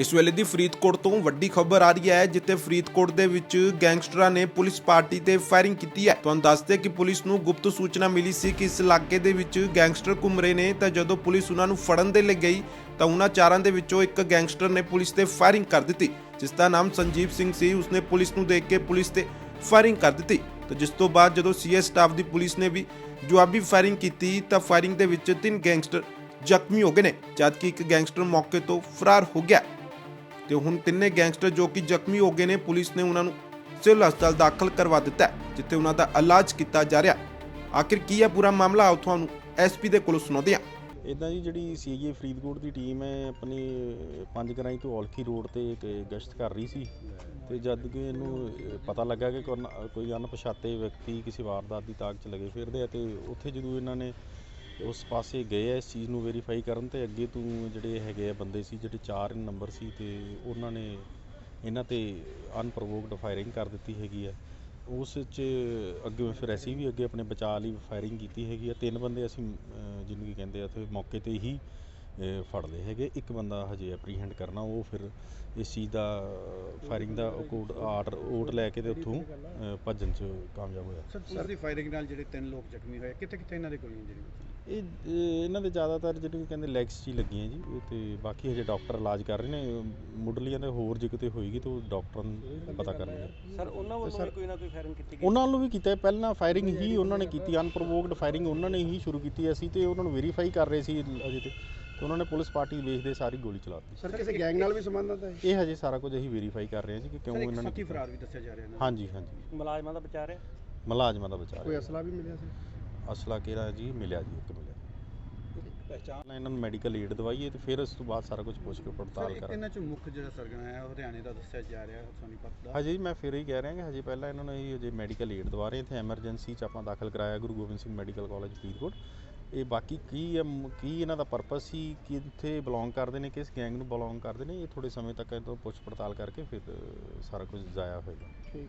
ਇਸ ਵੇਲੇ ਦੀ ਫਰੀਦਕੋਟ ਤੋਂ ਵੱਡੀ ਖਬਰ ਆ ਰਹੀ ਹੈ, ਜਿੱਥੇ ਫਰੀਦਕੋਟ ਦੇ ਵਿੱਚ ਗੈਂਗਸਟਰਾਂ ਨੇ ਪੁਲਿਸ ਪਾਰਟੀ ਤੇ ਫਾਇਰਿੰਗ ਕੀਤੀ ਹੈ। ਤੁਹਾਨੂੰ ਦੱਸਦੇ ਕਿ ਪੁਲਿਸ ਨੂੰ ਗੁਪਤ ਸੂਚਨਾ ਮਿਲੀ ਸੀ ਕਿ ਇਸ ਇਲਾਕੇ ਦੇ ਵਿੱਚ ਗੈਂਗਸਟਰ ਘੁੰਮ ਰਹੇ ਨੇ। ਤਾਂ ਜਦੋਂ ਪੁਲਿਸ ਉਹਨਾਂ ਨੂੰ ਫੜਨ ਦੇ ਲਈ ਗਈ, ਤਾਂ ਉਹਨਾਂ ਚਾਰਾਂ ਦੇ ਵਿੱਚੋਂ ਇੱਕ ਗੈਂਗਸਟਰ ਨੇ ਪੁਲਿਸ ਤੇ ਫਾਇਰਿੰਗ ਕਰ ਦਿੱਤੀ, ਜਿਸ ਦਾ ਨਾਮ ਸੰਜੀਵ ਸਿੰਘ ਸੀ। ਉਸਨੇ ਪੁਲਿਸ ਨੂੰ ਦੇਖ ਕੇ ਪੁਲਿਸ ਤੇ ਫਾਇਰਿੰਗ ਕਰ ਦਿੱਤੀ। ਤਾਂ ਜਿਸ ਤੋਂ ਬਾਅਦ ਜਦੋਂ ਸੀਐਸ ਸਟਾਫ ਦੀ ਪੁਲਿਸ ਨੇ ਵੀ ਜਵਾਬੀ ਫਾਇਰਿੰਗ ਕੀਤੀ, ਤਾਂ ਫਾਇਰਿੰਗ ਦੇ ਵਿੱਚ ਤਿੰਨ ਗੈਂਗਸਟਰ ਜ਼ਖਮੀ ਹੋ ਗਏ ਨੇ, ਜਦਕਿ ਇੱਕ ਗੈਂਗਸਟਰ ਮੌਕੇ ਤੋਂ ਫਰਾਰ ਹੋ ਗਿਆ। ਤੇ ਹੁਣ ਤਿੰਨੇ ਗੈਂਗਸਟਰ ਜੋ ਕਿ ਜ਼ਖਮੀ ਹੋ ਗਏ ਨੇ ਪੁਲਿਸ ਨੇ ਉਹਨਾਂ ਨੂੰ ਸਿਵਲ ਹਸਪਤਾਲ ਦਾਖਲ ਕਰਵਾ ਦਿੱਤਾ ਹੈ, ਜਿੱਥੇ ਉਹਨਾਂ ਦਾ ਇਲਾਜ ਕੀਤਾ ਜਾ ਰਿਹਾ ਆਖਿਰ ਕੀ ਹੈ ਪੂਰਾ ਮਾਮਲਾ? ਆਓ ਤੁਹਾਨੂੰ ਐਸਪੀ ਦੇ ਕੋਲੋਂ ਸੁਣਾਉਂਦੇ ਹਾਂ। ਇਦਾਂ ਜੀ ਜਿਹੜੀ ਸੀਆਈਏ ਫਰੀਦਕੋਟ ਦੀ ਟੀਮ ਹੈ ਆਪਣੀ ਪੰਜ ਗਰਾਈ ਤੋਂ ਔਲਖੀ ਰੋਡ ਤੇ ਇੱਕ ਗਸ਼ਤ ਕਰ ਰਹੀ ਸੀ ਤੇ ਜਦ ਕਿ ਇਹਨੂੰ ਪਤਾ ਲੱਗਾ ਕਿ ਕੋਈ ਕੋਈ ਅਣਪਛਾਤੇ ਵਿਅਕਤੀ ਕਿਸੇ ਵਾਰਦਾਤ ਦੀ ਤਾਕ 'ਚ ਲਗੇ ਫਿਰਦੇ ਆ ਤੇ ਉੱਥੇ ਜਦੋਂ ਇਹਨਾਂ ਨੇ ਉਸ ਪਾਸੇ ਗਏ ਆ ਇਸ ਚੀਜ਼ ਨੂੰ ਵੈਰੀਫਾਈ ਕਰਨ ਤੇ ਅੱਗੇ ਤੋਂ ਜਿਹੜੇ ਹੈਗੇ ਆ ਬੰਦੇ ਸੀ ਜਿਹੜੇ ਚਾਰ ਨੰਬਰ ਸੀ ਤੇ ਉਹਨਾਂ ਨੇ ਇਹਨਾਂ ਤੇ ਅਨਪ੍ਰੋਵੋਕਡ ਫਾਇਰਿੰਗ ਕਰ ਦਿੱਤੀ ਹੈਗੀ ਆ। ਉਸ 'ਚ ਅੱਗੇ ਫਿਰ ਅਸੀਂ ਵੀ ਅੱਗੇ ਆਪਣੇ ਬਚਾਅ ਲਈ ਫਾਇਰਿੰਗ ਕੀਤੀ ਹੈਗੀ ਆ। ਤਿੰਨ ਬੰਦੇ ਅਸੀਂ ਅਹ, ਜਿਹਨੂੰ ਕੀ ਕਹਿੰਦੇ ਆ ਉੱਥੇ ਮੌਕੇ ਤੇ ਹੀ ਫੜ ਲਏ ਹੈਗੇ। ਇੱਕ ਬੰਦਾ ਹਜੇ ਐਪਰੀਹੈਂਡ ਕਰਨਾ ਉਹ ਫਿਰ ਇਸ ਚੀਜ਼ ਦਾ ਫਾਇਰਿੰਗ ਦਾ ਕੋਡ ਆਰਡਰ ਓਟ ਲੈ ਕੇ ਤੇ ਉੱਥੋਂ ਭੱਜਣ 'ਚ ਕਾਮਯਾਬ ਹੋਇਆ। ਸਰ ਪੁਲਿਸ ਫਾਇਰਿੰਗ ਨਾਲ ਜਿਹੜੇ ਤਿੰਨ ਲੋਕ ਜ਼ਖਮੀ ਹੋਏ ਕਿੱਥੇ ਕਿੱਥੇ ਇਹਨਾਂ ਦੇ ਗੋਲੀਆਂ ਜਿਹੜੀਆਂ? ਇਹ ਇਹ ਇਹਨਾਂ ਦੇ ਜ਼ਿਆਦਾਤਰ ਜਿਹੜੇ ਕਹਿੰਦੇ ਲੈਗਸ 'ਚ ਹੀ ਲੱਗੀਆਂ ਜੀ ਇਹ ਤੇ ਬਾਕੀ ਹਜੇ ਡਾਕਟਰ ਇਲਾਜ ਕਰ ਰਹੇ ਨੇ ਮੁੱਢਲੀਆਂ ਦੇ ਹੋਰ ਜੇ ਕਿਤੇ ਹੋਏਗੀ ਤਾਂ ਉਹ ਡਾਕਟਰ ਨੂੰ ਪਤਾ ਕਰਨਗੇ। ਸਰ ਉਹਨਾਂ ਵੱਲੋਂ ਵੀ ਕੋਈ ਨਾ ਕੋਈ ਫਾਇਰਿੰਗ ਕੀਤੀ ਗਈ? ਉਹਨਾਂ ਨੂੰ ਵੀ ਕੀਤਾ। ਪਹਿਲਾਂ ਫਾਇਰਿੰਗ ਹੀ ਉਹਨਾਂ ਨੇ ਕੀਤੀ ਅਨਪ੍ਰੋਵੋਕਡ ਫਾਇਰਿੰਗ ਉਹਨਾਂ ਨੇ ਹੀ ਸ਼ੁਰੂ ਕੀਤੀ ਅਸੀਂ ਤੇ ਉਹਨਾਂ ਨੂੰ ਵੈਰੀਫਾਈ ਕਰ ਰਹੇ ਸੀ ਅਜੇ ਤੇ ਤੇ ਉਹਨਾਂ ਨੇ ਪੁਲਿਸ ਪਾਰਟੀ ਵੇਖਦੇ ਸਾਰੀ ਗੋਲੀ ਚਲਾਤੀ। ਸਰ ਕਿਸੇ ਗੈਂਗ ਨਾਲ ਵੀ ਸੰਬੰਧਤ ਹੈ? ਇਹ ਹਜੇ ਸਾਰਾ ਕੁਝ ਅਸੀਂ ਵੈਰੀਫਾਈ ਕਰ ਰਹੇ ਹਾਂ ਜੀ ਕਿ ਕਿਉਂ ਇਹਨਾਂ ਨੇ। ਫਰਾਰ ਵੀ ਦੱਸਿਆ ਜਾ ਰਿਹਾ ਹਾਂਜੀ ਹਾਂਜੀ। ਮੁਲਾਜ਼ਮਾਂ ਦਾ ਵਿਚਾਰ ਹੈ ਮੁਲਾਜ਼ਮਾਂ ਦਾ ਬਚਾਅ ਕੋਈ ਅਸਲਾ ਵੀ ਮਿਲਿਆ ਸੀ? ਅਸਲਾ ਕਿਹੜਾ ਜੀ? ਮਿਲਿਆ ਜੀ ਇੱਕ ਮਿਲਿਆ। ਪਹਿਚਾਨ ਇਹਨਾਂ ਨੂੰ ਮੈਡੀਕਲ ਏਡ ਦਵਾਈਏ ਤੇ ਫਿਰ ਉਸ ਤੋਂ ਬਾਅਦ ਸਾਰਾ ਕੁਝ ਪੁੱਛ ਕੇ ਪੜਤਾਲ ਕਰਾਂਗੇ। ਇਹਨਾਂ ਚੋਂ ਮੁੱਖ ਜਿਹੜਾ ਸਰਗਨਾ ਹੈ ਉਹ ਹਰਿਆਣੇ ਦਾ ਦੱਸਿਆ ਜਾ ਰਿਹਾ ਸੋਨੀਪਤ ਦਾ। ਹਜੇ ਜੀ ਮੈਂ ਫਿਰ ਹੀ ਕਹਿ ਰਿਹਾ ਕਿ ਹਜੇ ਪਹਿਲਾਂ ਇਹਨਾਂ ਨੂੰ ਅਸੀਂ ਹਜੇ ਮੈਡੀਕਲ ਏਡ ਦਵਾ ਰਹੇ ਇੱਥੇ ਐਮਰਜੈਂਸੀ ਚ ਆਪਾਂ ਦਾਖਲ ਕਰਾਇਆ ਗੁਰੂ ਗੋਬਿੰਦ ਸਿੰਘ ਮੈਡੀਕਲ ਕਾਲਜ ਫਰੀਦਕੋਟ। ਇਹ ਬਾਕੀ ਕੀ ਕੀ ਇਹਨਾਂ ਦਾ ਪਰਪਸ ਸੀ ਕਿੱਥੇ ਬਿਲੋਂਗ ਕਰਦੇ ਨੇ ਕਿਸ ਗੈਂਗ ਨੂੰ ਬਿਲੋਂਗ ਕਰਦੇ ਨੇ ਇਹ ਥੋੜੇ ਸਮੇਂ ਤੱਕ ਇਹ ਤੋਂ ਪੁੱਛ ਪੜਤਾਲ ਕਰਕੇ ਫਿਰ ਸਾਰਾ ਕੁਝ ਜ਼ਾਇਆ ਹੋਏਗਾ। ਠੀਕ।